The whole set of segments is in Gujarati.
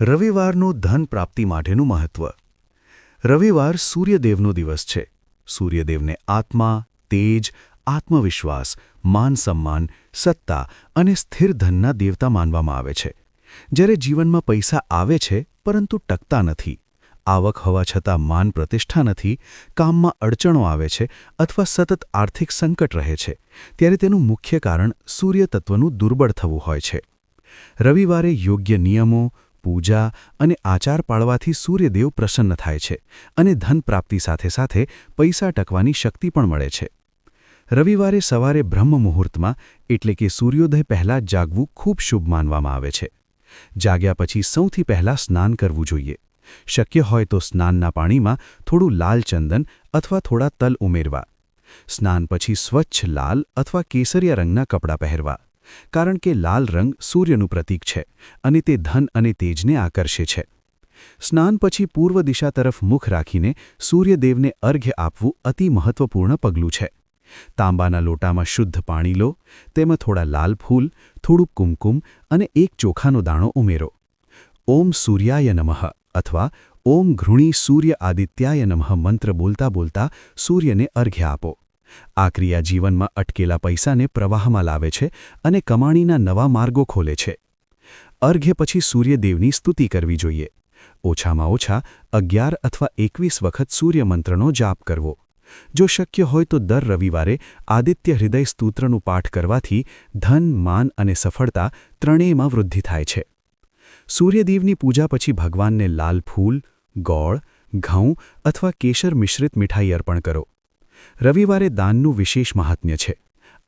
રવિવારનું ધન પ્રાપ્તિ માટેનું મહત્વ. રવિવાર સૂર્યદેવનો દિવસ છે. સૂર્યદેવને આત્મા, તેજ, આત્મવિશ્વાસ, માન સન્માન, સત્તા અને સ્થિર ધનના દેવતા માનવામાં આવે છે. જ્યારે જીવનમાં પૈસા આવે છે, પરંતુ ટકતા નથી. આવક હોવા છતાં માન પ્રતિષ્ઠા નથી, કામમાં અડચણો આવે છે અથવા સતત આર્થિક સંકટ રહે છે, ત્યારે તેનું મુખ્ય કારણ સૂર્યતત્વનું દુર્બળ થવું હોય છે. રવિવારે યોગ્ય નિયમો પૂજા અને આચાર પાળવાથી સૂર્યદેવ પ્રસન્ન થાય છે અને ધન પ્રાપ્તિ સાથે સાથે પૈસા ટકવાની શક્તિ પણ મળે છે. રવિવારે સવારે બ્રહ્મ મુહૂર્તમાં એટલે કે સૂર્યોદય પહેલાં જાગવું ખૂબ શુભ માનવામાં આવે છે. જાગ્યા પછી સૌથી પહેલાં સ્નાન કરવું જોઈએ. શક્ય હોય તો સ્નાનના પાણીમાં થોડું લાલ ચંદન અથવા થોડા તલ ઉમેરવા. સ્નાન પછી સ્વચ્છ લાલ અથવા કેસરિયા રંગના કપડાં પહેરવા. કારણ કે લાલ રંગ સૂર્યનું પ્રતીક છે અને તે ધન અને તેજને આકર્ષે છે. સ્નાન પછી પૂર્વ દિશા તરફ મુખ રાખીને સૂર્યદેવને અર્ઘ્ય આપવું અતિ મહત્વપૂર્ણ પગલું છે. તાંબાના લોટામાં શુદ્ધ પાણી લો, તેમાં થોડા લાલ ફૂલ થોડું કુમકુમ અને એક ચોખાનો દાણો ઉમેરો. ઓમ સૂર્યાય નમઃ અથવા ઓમ ઘૃણી સૂર્ય આદિત્યાય નમઃ મંત્ર બોલતા બોલતા સૂર્યને અર્ઘ્ય આપો. આ ક્રિયા જીવનમાં અટકેલા પૈસાને પ્રવાહમાં લાવે છે અને કમાણીના નવા માર્ગો ખોલે છે. અર્ઘ્ય પછી સૂર્યદેવની સ્તુતિ કરવી જોઈએ. ઓછામાં ઓછા અગિયાર અથવા એકવીસ વખત સૂર્યમંત્રનો જાપ કરવો. જો શક્ય હોય તો દર રવિવારે આદિત્ય હૃદય સ્તોત્રનું પાઠ કરવાથી ધન, માન અને સફળતા ત્રણેયમાં વૃદ્ધિ થાય છે. સૂર્યદેવની પૂજા પછી ભગવાનને લાલ ફૂલ, ગોળ, ઘઉં અથવા કેસર મિશ્રિત મીઠાઈ અર્પણ કરો. રવિવારે દાનનું વિશેષ મહાત્મ્ય છે.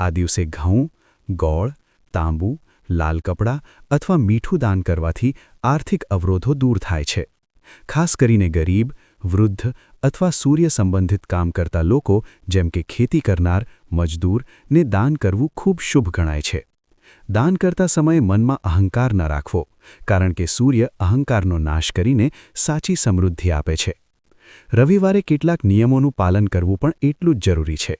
આ દિવસે ઘઉં, ગોળ, તાંબુ, લાલ કપડાં અથવા મીઠું દાન કરવાથી આર્થિક અવરોધો દૂર થાય છે. ખાસ કરીને ગરીબ, વૃદ્ધ અથવા સૂર્ય સંબંધિત કામ કરતા લોકો, જેમ કે ખેતી કરનાર, મજદૂર, ને દાન કરવું ખૂબ શુભ ગણાય છે. દાન કરતા સમયે મનમાં અહંકાર ન રાખવો, કારણ કે સૂર્ય અહંકારનો નાશ કરીને સાચી સમૃદ્ધિ આપે છે. રવિવારે કેટલાક નિયમોનું પાલન કરવું પણ એટલું જ જરૂરી છે.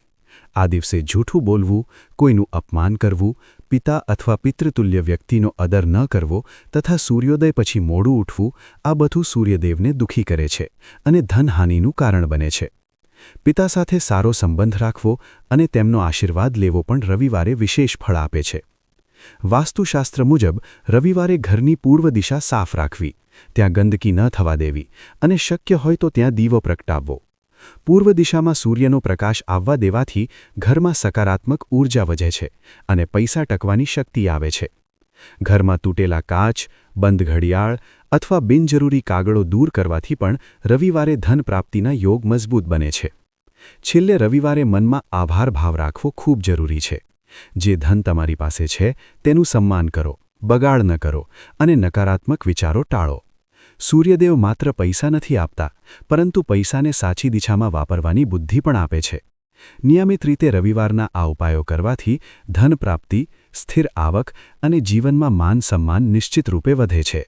આ દિવસે જૂઠું બોલવું, કોઈનું અપમાન કરવું, પિતા અથવા પિતૃતુલ્ય વ્યક્તિનો અદર ન કરવો તથા સૂર્યોદય પછી મોડું ઉઠવું, આ બધું સૂર્યદેવને દુઃખી કરે છે અને ધનહાનિનું કારણ બને છે. પિતા સાથે સારો સંબંધ રાખવો અને તેમનો આશીર્વાદ લેવો પણ રવિવારે વિશેષ ફળ આપે છે. વાસ્તુશાસ્ત્ર મુજબ રવિવારે ઘરની પૂર્વ દિશા સાફ રાખવી. ત્યાં ગંદકી ન થવા દેવી અને શક્ય હોય તો ત્યાં દીવો પ્રગટાવવો. પૂર્વ દિશામાં સૂર્યનો પ્રકાશ આવવા દેવાથી ઘરમાં સકારાત્મક ઊર્જા વધે છે અને પૈસા ટકવાની શક્તિ આવે છે. ઘરમાં તૂટેલા કાચ, બંધ ઘડિયાળ અથવા બિનજરૂરી કાગળો દૂર કરવાથી પણ રવિવારે ધન પ્રાપ્તિના યોગ મજબૂત બને છે. છેલ્લે રવિવારે મનમાં આભાર ભાવ રાખવો ખૂબ જરૂરી છે. જે ધન તમારી પાસે છે તેનું સન્માન કરો. બગાડ ન કરો અને નકારાત્મક વિચારો ટાળો. સૂર્યદેવ માત્ર પૈસા નથી આપતા, પરંતુ પૈસાને સાચી દિશામાં વાપરવાની બુદ્ધિ પણ આપે છે. નિયમિત રીતે રવિવારના આ ઉપાયો કરવાથી ધન પ્રાપ્તિ સ્થિર આવક અને જીવનમાં માન સન્માન નિશ્ચિત રૂપે વધે છે.